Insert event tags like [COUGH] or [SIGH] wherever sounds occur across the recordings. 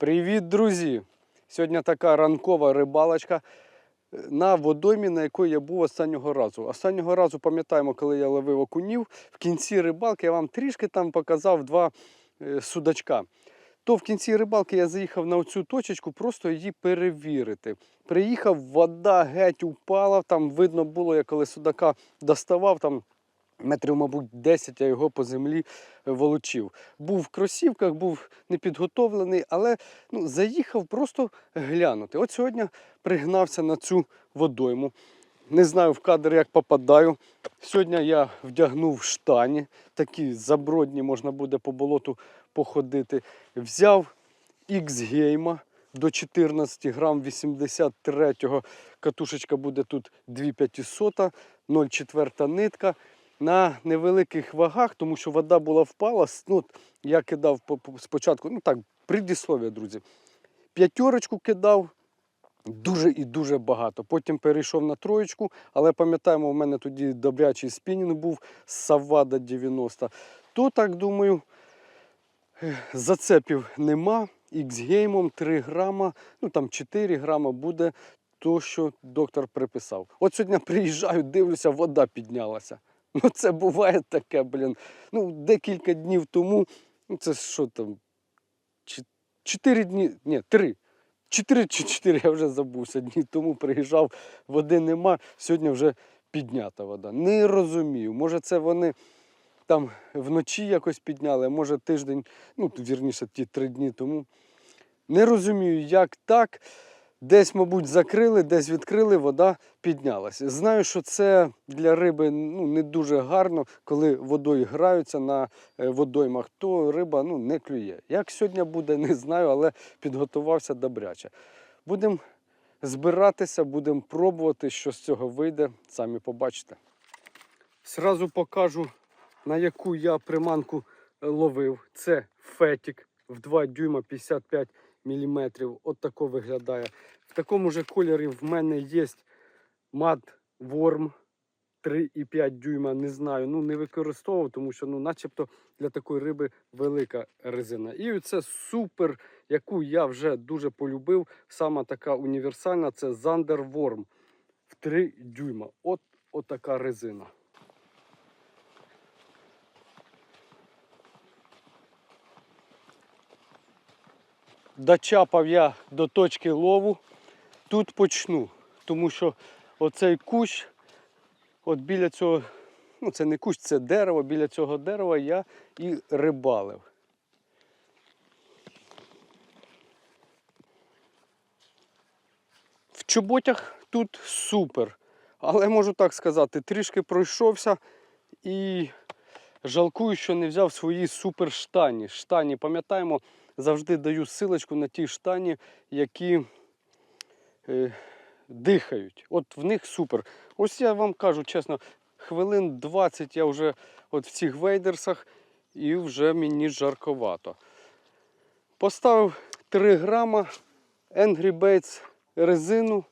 Привіт, друзі! Сьогодні така ранкова рибалочка е, на водоймі, на якій я був останнього разу. Останнього разу пам'ятаємо, коли я ловив окунів. В кінці рибалки я вам трішки там показав два е, судачка. То в кінці рибалки я заїхав на оцю точечку, просто її перевірити. Приїхав, вода геть упала. Там видно було, я коли судака доставав, там метрів, мабуть, 10 я його по землі е, волочив. Був в кросівках, був непідготовлений, але ну, заїхав просто глянути. От сьогодні пригнався на цю водойму. Не знаю в кадр, як попадаю. Сьогодні я вдягнув штані, такі забродні, можна буде по болоту походити. Взяв X-гейма до 14 грам 83-го. Катушечка буде тут 2500, 0,4 нитка. На невеликих вагах, тому що вода була впала. Ну, я кидав по- по- спочатку, ну так, предіслов'я, друзі. П'ятерочку кидав, дуже і дуже багато. Потім перейшов на троєчку, але пам'ятаємо, у мене тоді добрячий спінінг був Савада 90. То так думаю, зацепів нема. X-геймом 3 грама, ну там 4 грама буде то, що доктор приписав. От сьогодні [LAUGHS] приїжджаю, дивлюся, вода піднялася. [LAUGHS] Ну це буває таке, блін. Ну, декілька днів тому, ну це що там, чотири дні, ні, три. Чотири чи чотири, я вже забувся. Дні тому приїжджав, води нема, сьогодні вже піднята вода. Не розумію. Може, це вони там вночі якось підняли, а може тиждень, ну, вірніше, ті три дні тому. Не розумію, як так. Десь, мабуть, закрили, десь відкрили, вода піднялася. Знаю, що це для риби ну, не дуже гарно, коли водою граються на е, водоймах, то риба ну, не клює. Як сьогодні буде, [LAUGHS] не знаю, але підготувався добряче. Будемо збиратися, будемо пробувати, що з цього вийде, самі побачите. Сразу покажу, на яку я приманку е, ловив. Це фетік в 2 дюйма 55 мм. От тако виглядає. В такому же кольорі в мене є мат Worm 3,5 дюйма. Не знаю. Ну не використовував, тому що ну, начебто для такої риби велика резина. І це супер, яку я вже дуже полюбив. Сама така універсальна це Zander Worm в 3 дюйма. От, от така резина. Дочапав я до точки лову. Тут почну, тому що оцей кущ, от біля цього, ну це не кущ, це дерево, біля цього дерева я і рибалив. В чоботях тут супер. Але можу так сказати, трішки пройшовся і жалкую, що не взяв свої супер штані. Штані, пам'ятаємо, завжди даю силочку на ті штані, які е, дихають. От в них супер. Ось я вам кажу чесно, хвилин 20 я вже от в цих вейдерсах і вже мені жарковато. Поставив 3 грама Angry Baits резину.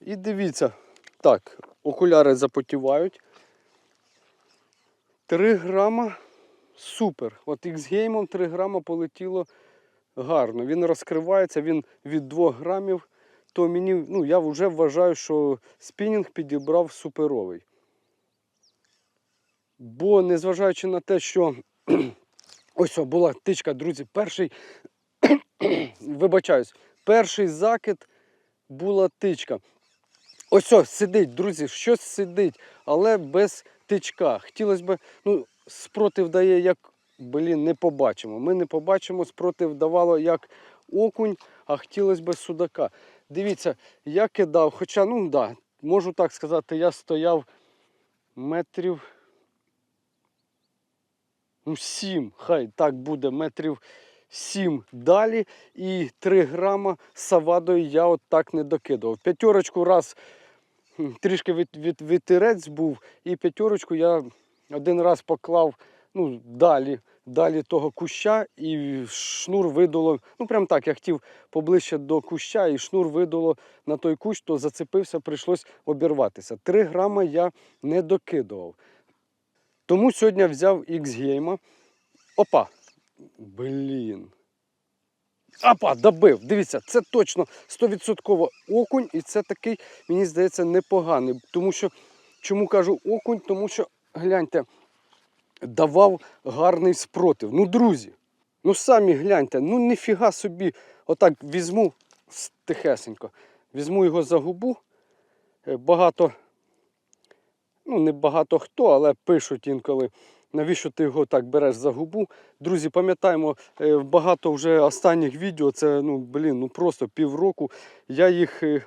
І дивіться, так, окуляри запотівають. 3 грама супер. От X-геймом 3 грама полетіло гарно. Він розкривається, він від 2 грамів. То мені, ну, я вже вважаю, що спінінг підібрав суперовий. Бо незважаючи на те, що [CLEARS THROAT] ось о, була тичка, друзі, перший, [CLEARS THROAT] вибачаюсь, перший закид була тичка. Ось о, сидить, друзі, щось сидить, але без тичка. Хотілося б, ну, спротив дає, як, блін, не побачимо. Ми не побачимо, спротив давало як окунь, а хотілося б судака. Дивіться, я кидав, хоча, ну да, можу так сказати, я стояв метрів. Ну, сім, хай так буде, метрів сім далі. І 3 грама савадою я от так не докидував. П'ятерочку раз трішки від, від, вітерець був, і п'ятерочку я один раз поклав ну, далі, далі того куща, і шнур видало. Ну, прям так, я хотів поближче до куща, і шнур видало на той кущ, то зацепився, прийшлось обірватися. 3 грама я не докидував. Тому сьогодні взяв X-гейма. Опа! Блін. Апа, добив. Дивіться, це точно 100% окунь, і це такий, мені здається, непоганий. Тому що, чому кажу окунь? Тому що, гляньте, давав гарний спротив. Ну, друзі, ну самі гляньте, ну ніфіга собі, отак візьму тихесенько, візьму його за губу. Е, Багато, ну не багато хто, але пишуть інколи, навіщо ти його так береш за губу. Друзі, пам'ятаємо, е, багато вже останніх відео, це ну, блін, ну просто півроку. Я їх е,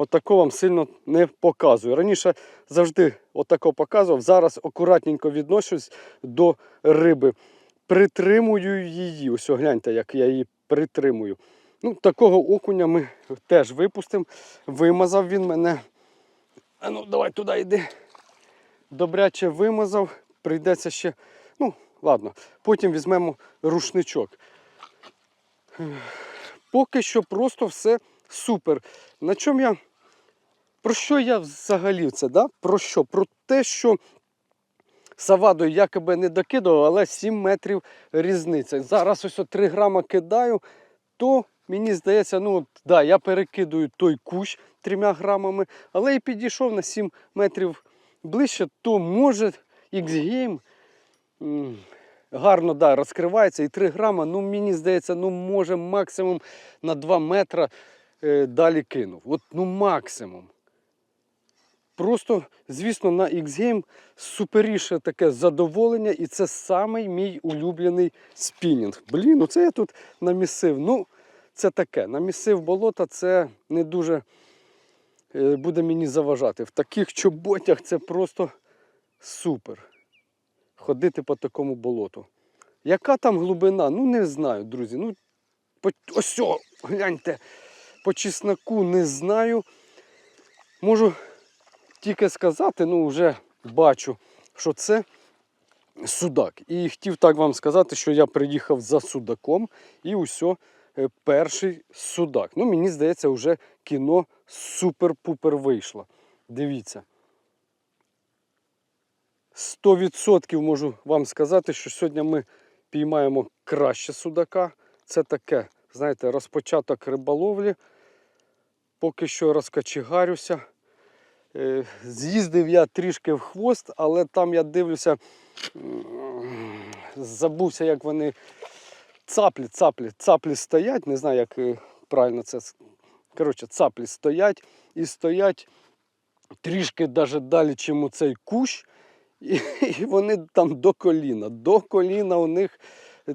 отако вам сильно не показую. Раніше завжди отако показував, зараз акуратненько відношусь до риби. Притримую її. Ось гляньте, як я її притримую. Ну, такого окуня ми теж випустимо. Вимазав він мене. А ну, давай туди йди. Добряче вимазав. Прийдеться ще. Ну, ладно, потім візьмемо рушничок. Поки що просто все супер. На чому я. Про що я взагалі це? Да? Про що? Про те, що савадою якоби не докидував, але 7 метрів різниця. Зараз ось 3 грама кидаю, то мені здається, ну от, да, я перекидую той кущ 3 грамами, але і підійшов на 7 метрів ближче, то може X-Game гарно да, розкривається і 3 грама, ну мені здається, ну може максимум на 2 метра е, далі кинув. От ну максимум. Просто, звісно, на X-Game суперіше таке задоволення, і це самий мій улюблений спінінг. Блін, ну це я тут намісив. Ну, це таке. Намісив болота, це не дуже е, буде мені заважати. В таких чоботях це просто супер. Ходити по такому болоту. Яка там глибина? Ну не знаю, друзі. Ну, по... Ось, гляньте, по чесноку не знаю. Можу тільки сказати, ну вже бачу, що це судак. І хотів так вам сказати, що я приїхав за судаком і усе перший судак. Ну, мені здається, вже кіно супер-пупер вийшло. Дивіться. 100% можу вам сказати, що сьогодні ми піймаємо краще судака. Це таке, знаєте, розпочаток риболовлі. Поки що розкачегарюся. Е, З'їздив я трішки в хвост, але там я дивлюся, забувся, як вони цаплі, цаплі, цаплі стоять. Не знаю, як е, правильно це. Коротше, цаплі стоять і стоять трішки даже далі, чим у цей кущ. І, [LAUGHS] і вони там до коліна. До коліна у них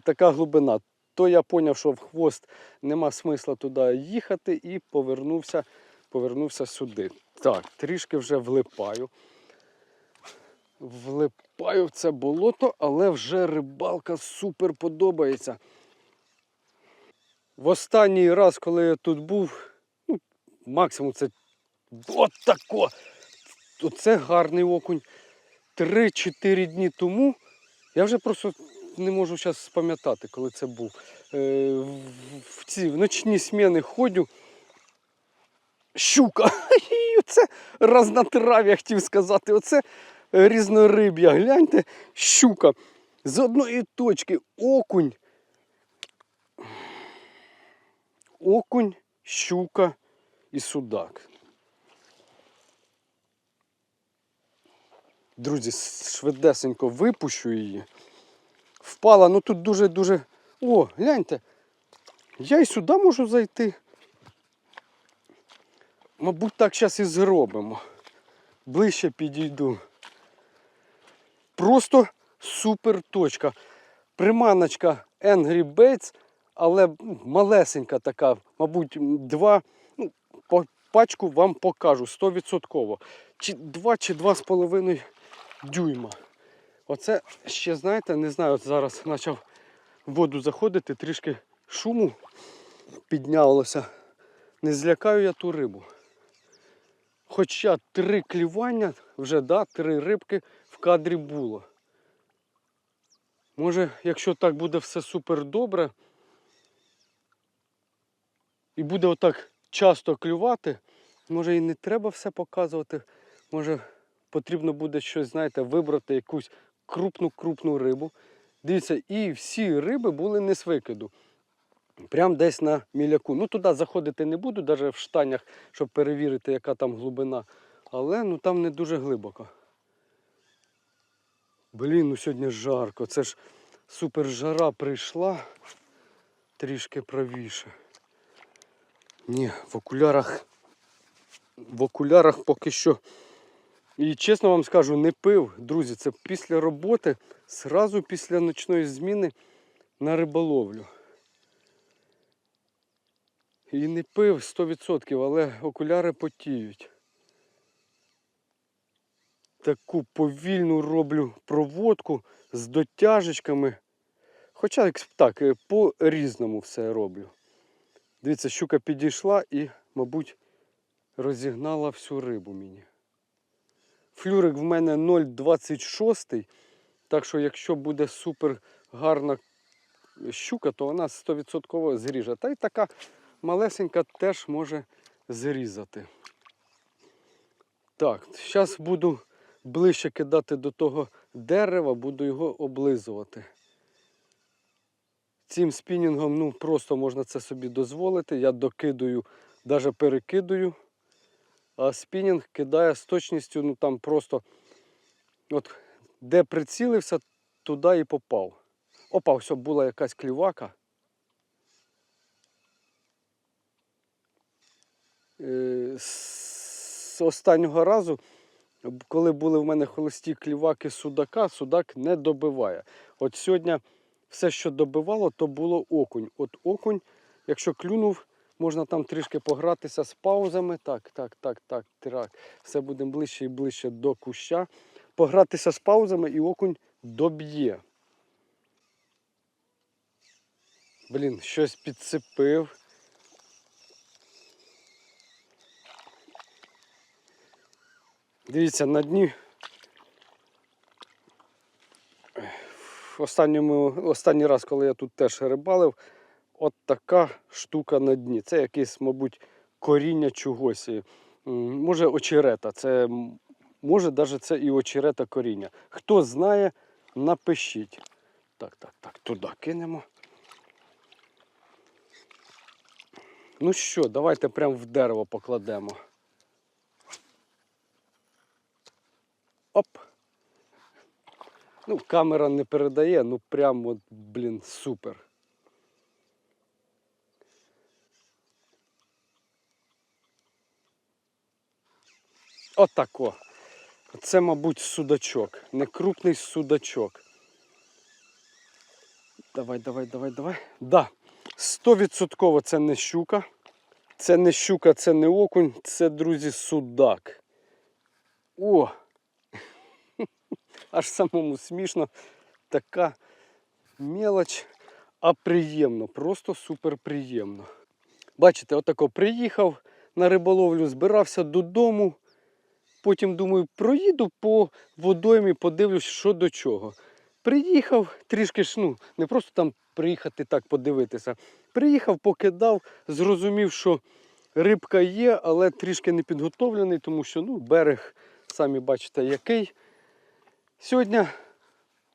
така глибина. То я зрозумів, що в хвост нема смисла туди їхати і повернувся, повернувся сюди. Так, трішки вже влипаю. Влипаю в це болото, але вже рибалка супер подобається. В останній раз, коли я тут був, ну, максимум це от. Оце гарний окунь. 3-4 дні тому. Я вже просто не можу зараз спам'ятати, коли це був. Е, в ці в ночні сміни ходю. Щука. [LAUGHS] І Оце разнотрав'я, хотів сказати. Оце різнориб'я. Гляньте, щука. З одної точки окунь. Окунь, щука і судак. Друзі, швидесенько випущу її. Впала, ну тут дуже-дуже. О, гляньте. Я і сюди можу зайти. Мабуть, так зараз і зробимо. Ближче підійду. Просто супер точка. Приманочка Angry Baits, але малесенька така, мабуть, два. Ну, пачку вам покажу 100%. Чи 2 чи 2,5 дюйма. Оце ще, знаєте, не знаю, зараз почав в воду заходити, трішки шуму піднялося. Не злякаю я ту рибу. Хоча три клювання, вже да, три рибки в кадрі було. Може, якщо так буде все супер добре, і буде отак часто клювати, може і не треба все показувати. Може потрібно буде щось, знаєте, вибрати якусь крупну-крупну рибу. Дивіться, і всі риби були не з викиду. Прям десь на міляку. Ну туди заходити не буду, навіть в штанях, щоб перевірити, яка там глибина. Але ну там не дуже глибоко. Блін, ну сьогодні жарко. Це ж супер жара прийшла. Трішки правіше. Ні, в окулярах. В окулярах поки що. І чесно вам скажу, не пив, друзі, це після роботи, зразу після ночної зміни на риболовлю. І не пив 100%, але окуляри потіють. Таку повільну роблю проводку з дотяжечками. Хоча так, е, по-різному все роблю. Дивіться, щука підійшла і, мабуть, розігнала всю рибу мені. Флюрик в мене 0,26. Так що, якщо буде супер гарна щука, то вона 100% зріже. Та й така малесенька теж може зрізати. Так, зараз буду ближче кидати до того дерева, буду його облизувати. Цим спінінгом ну, просто можна це собі дозволити. Я докидую, навіть перекидую. А спінінг кидає з точністю, ну там просто от де прицілився, туди і попав. Опа, все, була якась клівака. З останнього разу, коли були в мене холості кліваки судака, судак не добиває. От сьогодні все, що добивало, то було окунь. От окунь, якщо клюнув, можна там трішки погратися з паузами. Так, так, так, так, так. Все буде ближче і ближче до куща. Погратися з паузами і окунь доб'є. Блін, щось підсипив. Дивіться, на дні останньому, останній раз, коли я тут теж рибалив, от така штука на дні. Це якесь, мабуть, коріння чогось. Може, очерета. Це, може, навіть це і очерета коріння. Хто знає, напишіть. Так, так, так, туди кинемо. Ну що, давайте прямо в дерево покладемо. Оп. Ну, камера не передає, ну прям от, блін, супер. Отако. Це, мабуть, судачок. Не крупний судачок. Давай, давай, давай, давай. Да. Стовідсотково це не щука. Це не щука, це не окунь, це, друзі, судак. О! Аж самому смішно. Така мелоч, а приємно, просто супер приємно. Бачите, отако приїхав на риболовлю, збирався додому. Потім думаю, проїду по водоймі, подивлюсь, що до чого. Приїхав трішки ж, ну, не просто там приїхати так подивитися. Приїхав, покидав, зрозумів, що рибка є, але трішки не підготовлений, тому що ну, берег, самі бачите, який. Сьогодні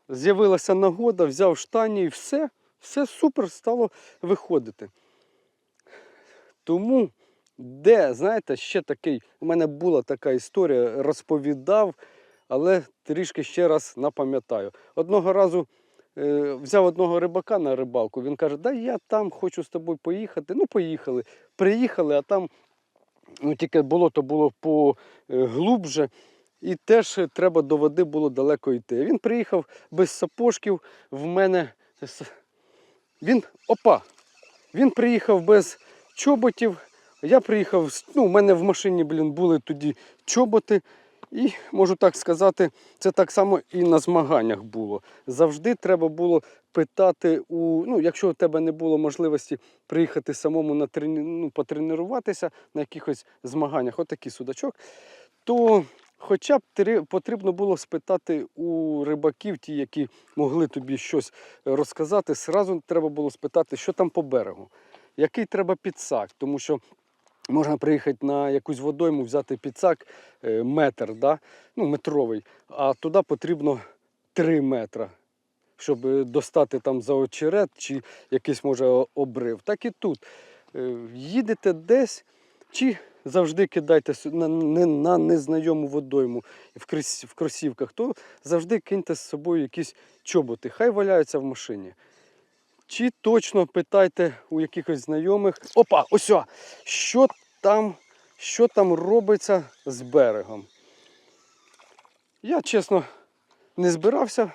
з'явилася нагода, взяв штані і все, все супер стало виходити. Тому, де, знаєте, ще такий, у мене була така історія, розповідав, але трішки ще раз напам'ятаю. Одного разу е, взяв одного рибака на рибалку, він каже, да я там хочу з тобою поїхати. Ну, поїхали. Приїхали, а там ну, тільки болото було поглубже. І теж треба до води було далеко йти. Він приїхав без сапожків, в мене. Він. Опа! Він приїхав без чоботів. Я приїхав, ну, у мене в машині, блін, були тоді чоботи. І можу так сказати, це так само і на змаганнях було. Завжди треба було питати у. Ну, якщо у тебе не було можливості приїхати самому на трені... ну, потренуватися на якихось змаганнях, отакий судачок, то хоча б потрібно було спитати у рибаків, ті, які могли тобі щось розказати, зразу треба було спитати, що там по берегу, який треба підсак, тому що. Можна приїхати на якусь водойму, взяти підсак е, метр, да? ну, метровий, а туди потрібно 3 метра, щоб е, достати там за очерет чи якийсь може обрив. Так і тут. Е, Їдете десь, чи завжди кидайте на, на незнайому водойму в кросівках, то завжди киньте з собою якісь чоботи, хай валяються в машині. Чи точно питайте у якихось знайомих. Опа, ось! Що там, що там робиться з берегом? Я, чесно, не збирався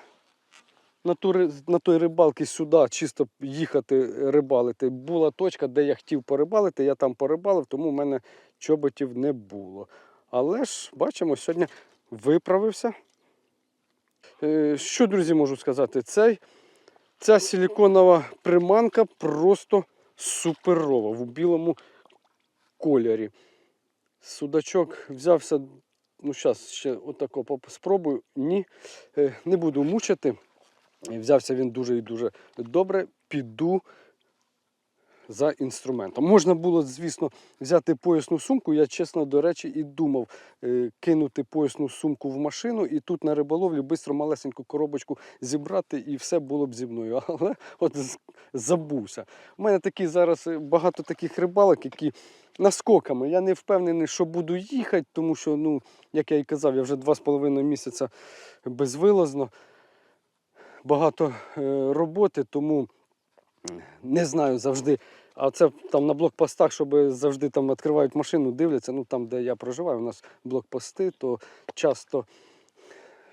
на, ту, на той рибалки сюди чисто їхати рибалити. Була точка, де я хотів порибалити, я там порибалив, тому в мене чоботів не було. Але ж, бачимо, сьогодні виправився. Е, Що, друзі, можу сказати? Цей, ця силіконова приманка просто суперова в білому кольорі. Судачок взявся, ну зараз ще отако спробую. Ні, е, не буду мучити. Взявся він дуже і дуже добре. Піду за інструментом. Можна було, звісно, взяти поясну сумку. Я, чесно, до речі, і думав е, кинути поясну сумку в машину і тут на риболовлі швидко малесеньку коробочку зібрати, і все було б зі мною. [LAUGHS] Але от забувся. У мене такі зараз е, багато таких рибалок, які наскоками. Я не впевнений, що буду їхати, тому що, ну, як я і казав, я вже два з половиною місяця безвилазно. Багато е, роботи, тому не знаю завжди. А це там на блокпостах, щоб завжди там відкривають машину, дивляться. Ну там, де я проживаю, у нас блокпости, то часто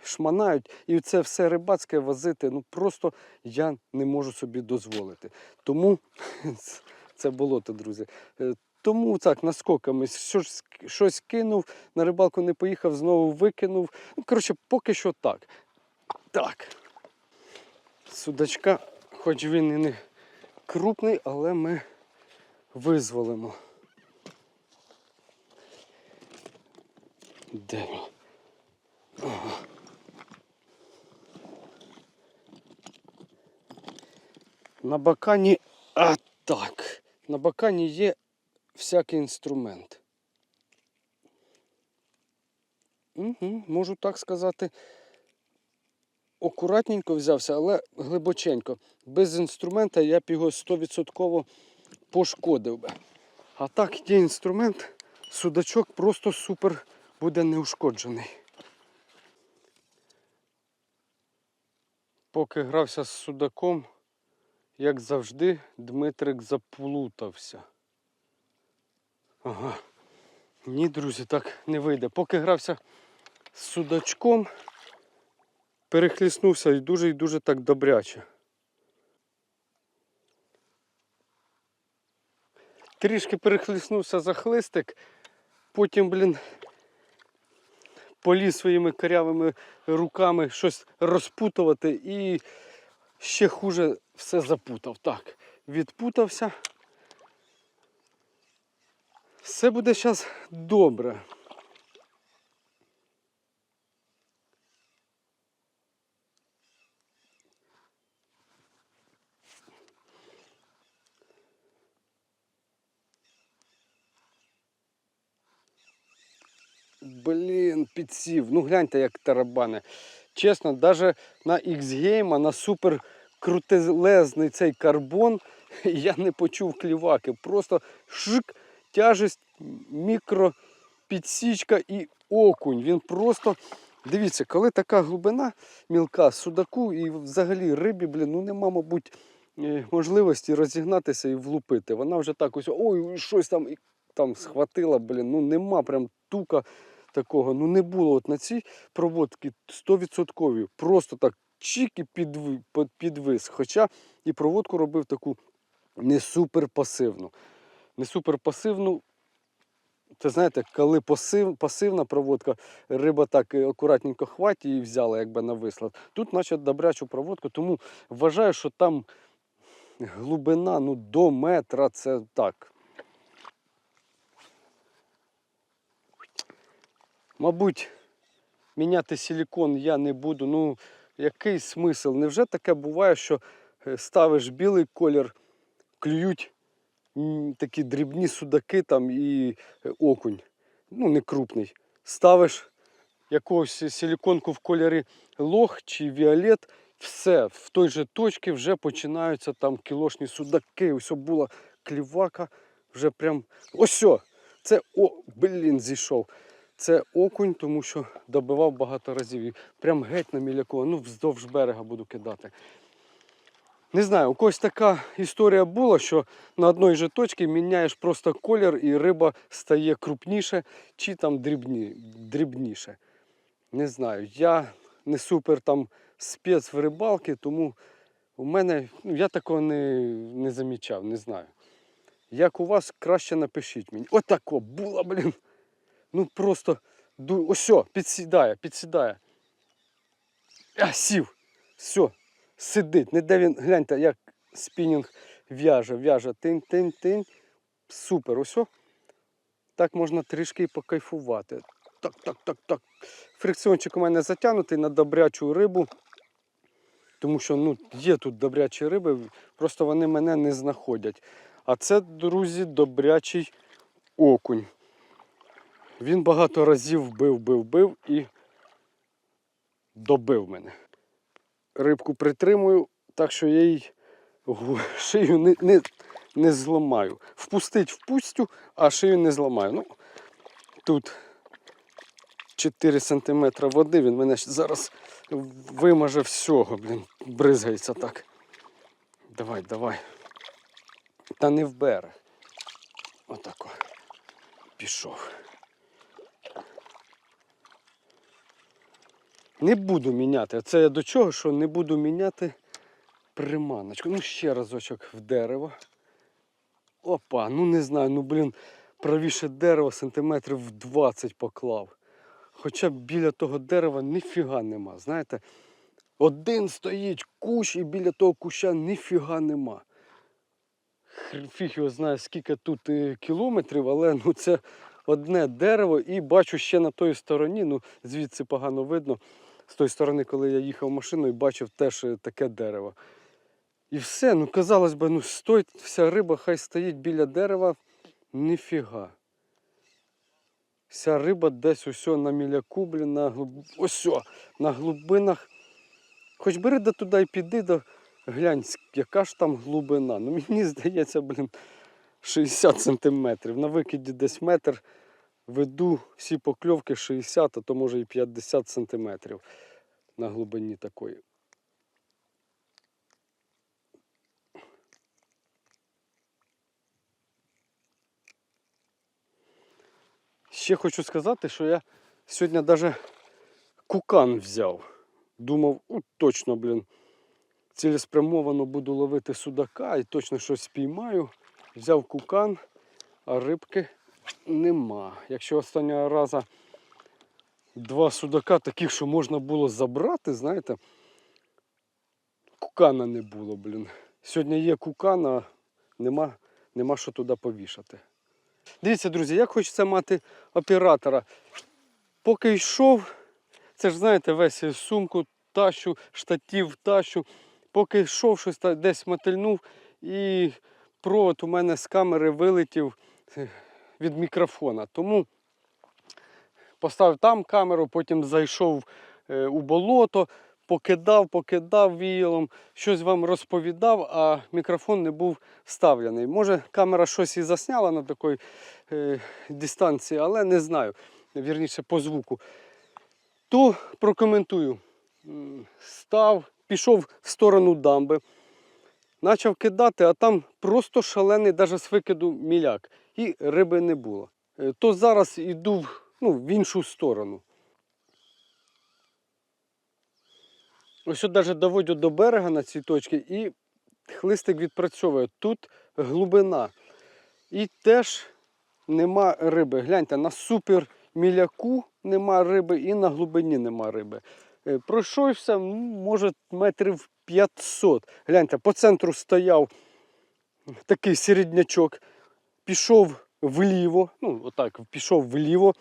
шманають. І це все рибацьке возити. Ну просто я не можу собі дозволити. Тому [LAUGHS] це болото, друзі. Е, Тому так, наскоками щось, кинув, на рибалку не поїхав, знову викинув. Ну, коротше, поки що так. Так. Судачка, хоч він і не крупний, але ми визволимо. Де він? Ага. На бакані. А так. На бакані є всякий інструмент. Угу, можу так сказати. Акуратненько взявся, але глибоченько. Без інструмента я б його 100% пошкодив би. А так є інструмент, судачок просто супер буде неушкоджений. Поки грався з судаком, як завжди, Дмитрик заплутався. Ага. Ні, друзі, так не вийде. Поки грався з судачком, перехліснувся і дуже і дуже так добряче. Трішки перехліснувся за хлистик, потім, блін, поліз своїми корявими руками щось розпутувати і ще хуже все запутав. Так, відпутався. Все буде зараз добре. Блін, підсів. Ну гляньте, як тарабани. Чесно, навіть на X-Game, на супер крутелезний цей карбон [LAUGHS] я не почув кліваки. Просто шик, тяжесть, мікро підсічка і окунь. Він просто. Дивіться, коли така глибина мілка судаку і взагалі рибі, блін, ну нема, мабуть, е, можливості розігнатися і влупити. Вона вже так ось, ой, щось там і там схватила, блін, ну нема прям тука такого. Ну не було от на цій проводці 100%. Просто так чик і підви, підвис. Хоча і проводку робив таку не супер пасивну. Не супер пасивну. Це знаєте, коли пасив, пасивна проводка, риба так е, акуратненько хватить і взяла якби на вислад. Тут, значить, добрячу проводку, тому вважаю, що там глибина ну, до метра це так. Мабуть, міняти силікон я не буду. Ну, який смисл? Невже таке буває, що е, ставиш білий колір, клюють такі дрібні судаки там і е, окунь. Ну, не крупний. Ставиш якусь силіконку в кольорі лох чи віолет, все, в той же точці вже починаються там кілошні судаки. Ось була клівака, вже прям. Ось! Це о, блін, зійшов. Це окунь, тому що добивав багато разів. Прям геть на міляку, ну вздовж берега буду кидати. Не знаю, у когось така історія була, що на одній же точці міняєш просто колір і риба стає крупніше чи там дрібні, дрібніше. Не знаю. Я не супер там спец в рибалки, тому у мене ну, я такого не, не замічав, не знаю. Як у вас, краще напишіть мені. Отако було, блін. Ну просто ось, підсідає, підсідає. А, сів. Все, сидить. Не де він, гляньте, як спінінг в'яже, в'яже. Тинь-тинь-тинь. Супер, ось. Так можна трішки і покайфувати. Так, так, так, так. Фрикціончик у мене затягнутий на добрячу рибу. Тому що ну, є тут добрячі риби, просто вони мене не знаходять. А це, друзі, добрячий окунь. Він багато разів бив, бив, бив і добив мене. Рибку притримую, так що я їй [LAUGHS] шию не, не, не зламаю. Впустить впустю, а шию не зламаю. Ну, тут 4 см води, він мене зараз вимаже всього, блін, бризгається так. Давай, давай. Та не в берег. Отако. Пішов. Не буду міняти. Це я до чого, що не буду міняти приманочку. Ну, ще разочок в дерево. Опа, ну не знаю, ну блін, правіше дерево сантиметрів в 20 поклав. Хоча біля того дерева ніфіга нема. Знаєте, один стоїть кущ і біля того куща ніфіга нема. Фіг його знає, скільки тут е, кілометрів, але ну це одне дерево і бачу ще на той стороні, ну звідси погано видно. З тої сторони, коли я їхав машиною, бачив теж е, таке дерево. І все, ну казалось би, ну стоїть вся риба, хай стоїть біля дерева, ніфіга. Вся риба десь усьо на міляку, блін, на глиб... осьо, на глибинах. Хоч бери да туди і піди, да глянь, яка ж там глибина. Ну мені [LAUGHS] здається, блін, 60 сантиметрів. На викиді десь метр веду всі покльовки 60, а то може і 50 сантиметрів на глибині такої. Ще хочу сказати, що я сьогодні навіть кукан взяв. Думав, «У, точно, блін, цілеспрямовано буду ловити судака і точно щось спіймаю. Взяв кукан, а рибки нема. Якщо останнього разу два судака, таких, що можна було забрати, знаєте, кукана не було, блін. Сьогодні є кукан, а нема, нема що туди повішати. Дивіться, друзі, як хочеться мати оператора. Поки йшов, це ж знаєте, весь сумку тащу, штатів тащу. Поки йшов, щось десь мотильнув, і провод у мене з камери вилетів від мікрофона. Тому поставив там камеру, потім зайшов е, у болото, покидав, покидав віялом, щось вам розповідав, а мікрофон не був вставлений. Може, камера щось і засняла на такій е, дистанції, але не знаю. Вірніше по звуку. То прокоментую. Став, пішов в сторону дамби, почав кидати, а там просто шалений, навіть з викиду міляк. І риби не було. Е, То зараз йду ну, в іншу сторону. Ось навіть доводю до берега на цій точці і хлистик відпрацьовує. Тут глибина. І теж нема риби. Гляньте, на супер міляку нема риби і на глибині нема риби. Е, Пройшовся, ну, може, метрів 500. Гляньте, по центру стояв такий середнячок. Пішов вліво, ну, отак, пішов вліво.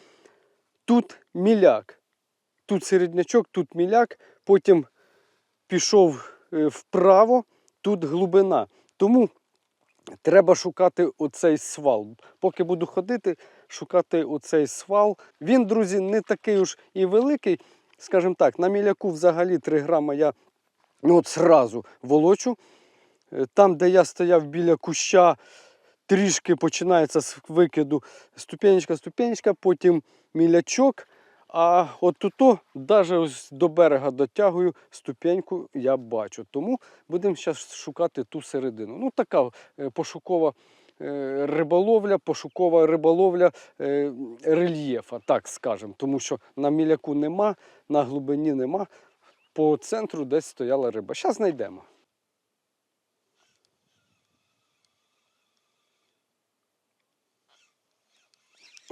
Тут міляк. Тут середнячок, тут міляк, потім пішов е, вправо, тут глибина. Тому треба шукати оцей свал. Поки буду ходити, шукати оцей свал. Він, друзі, не такий уж і великий. Скажімо так, на міляку взагалі 3 грама я Ну от зразу волочу. Е, Там, де я стояв біля куща, трішки починається з викиду ступенечка, ступенечка, потім мілячок. А от тут, навіть до берега дотягую, ступеньку я бачу. Тому будемо зараз шукати ту середину. Ну, така е, пошукова е, риболовля, пошукова риболовля е, рельєфа, так скажемо. Тому що на міляку нема, на глибині нема. По центру десь стояла риба. Зараз знайдемо.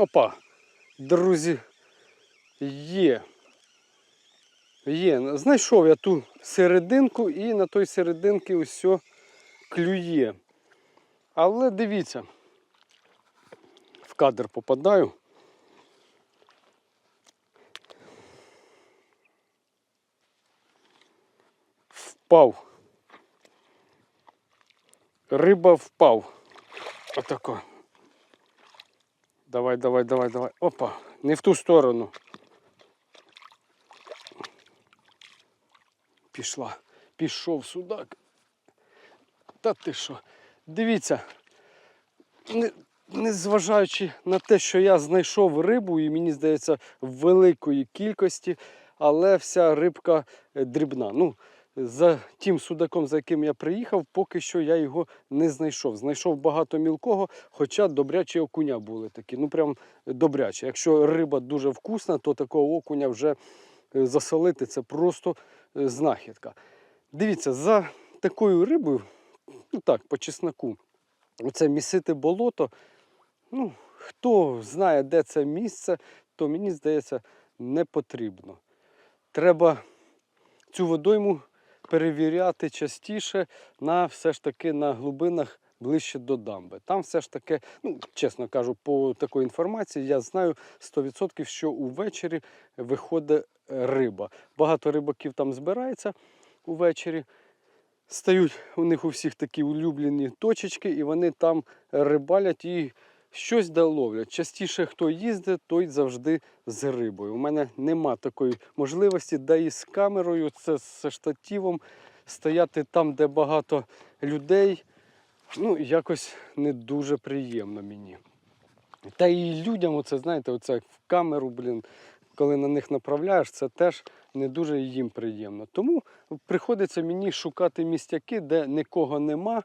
Опа, друзі, є. Є. Знайшов я ту серединку і на той серединці усе клює. Але дивіться, в кадр попадаю. Впав. Риба впав. Отако. Давай, давай, давай, давай. Опа, не в ту сторону. Пішла. Пішов судак. Та ти що? Дивіться, не, незважаючи на те, що я знайшов рибу, і мені здається, в великої кількості, але вся рибка е, дрібна. Ну, за тим судаком, за яким я приїхав, поки що я його не знайшов. Знайшов багато мілкого, хоча добрячі окуня були такі. Ну прям добрячі. Якщо риба дуже вкусна, то такого окуня вже е, засолити це просто е, знахідка. Дивіться, за такою рибою, ну так, по чесноку, оце місити болото. Ну, хто знає, де це місце, то мені здається, не потрібно. Треба цю водойму перевіряти частіше на все ж таки на глибинах ближче до дамби. Там все ж таки, ну чесно кажу, по такої інформації я знаю 100%, що увечері виходить риба. Багато рибаків там збирається увечері. Стають у них у всіх такі улюблені точечки, і вони там рибалять і щось да ловлять. Частіше хто їздить, той завжди з рибою. У мене нема такої можливості, де і з камерою, це з штативом стояти там, де багато людей. Ну, якось не дуже приємно мені. Та і людям, оце, знаєте, оце в камеру, блін, коли на них направляєш, це теж не дуже їм приємно. Тому приходиться мені шукати містяки, де нікого нема,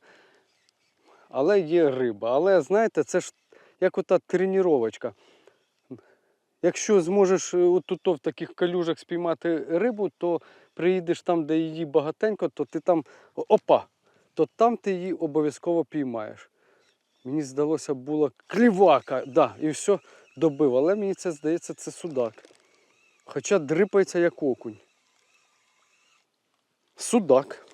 але є риба. Але знаєте, це ж як ота тренувачка. Якщо зможеш е, отут в таких калюжах спіймати рибу, то приїдеш там, де її багатенько, то ти там опа, то там ти її обов'язково піймаєш. Мені здалося, була клівака, да, і все добив. Але мені це здається, це судак. Хоча дрипається як окунь. Судак.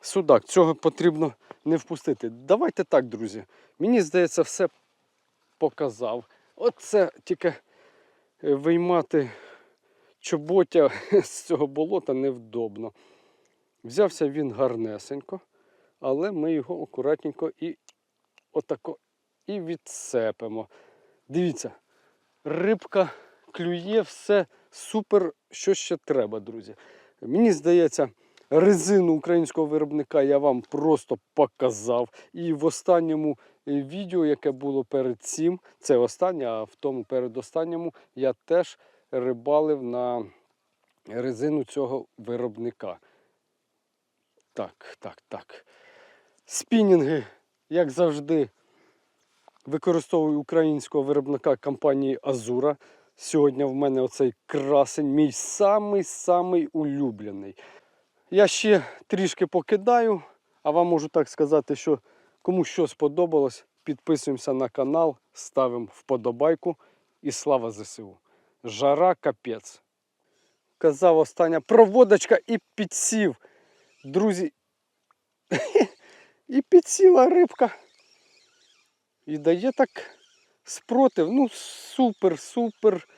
Судак. Цього потрібно не впустити. Давайте так, друзі. Мені здається, все показав. Оце тільки е, виймати чоботя [LAUGHS] з цього болота невдобно. Взявся він гарнесенько, але ми його акуратненько і отако і відсепимо. Дивіться, рибка клює, все супер, що ще треба, друзі. Мені здається, резину українського виробника я вам просто показав. І в останньому відео, яке було перед цим, це останнє, а в тому передостанньому я теж рибалив на резину цього виробника. Так, так, так. Спінінги, як завжди, використовую українського виробника компанії Азура. Сьогодні в мене оцей красень, мій самий-самий улюблений. Я ще трішки покидаю, а вам можу так сказати, що кому що сподобалось, підписуємося на канал, ставимо вподобайку і слава ЗСУ. Жара капець. Казав остання проводочка і підсів. Друзі, [LAUGHS] і підсіла рибка. І дає так спротив. Ну, супер, супер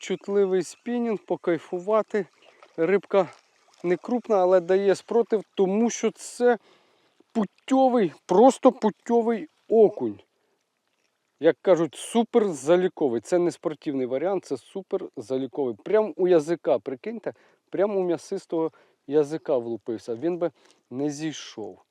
чутливий спінінг, покайфувати. Рибка не крупна, але дає спротив, тому що це путьовий, просто путьовий окунь. Як кажуть, супер заліковий. Це не спортивний варіант, це супер заліковий. Прямо у язика, прикиньте, прямо у м'ясистого язика влупився, він би не зійшов.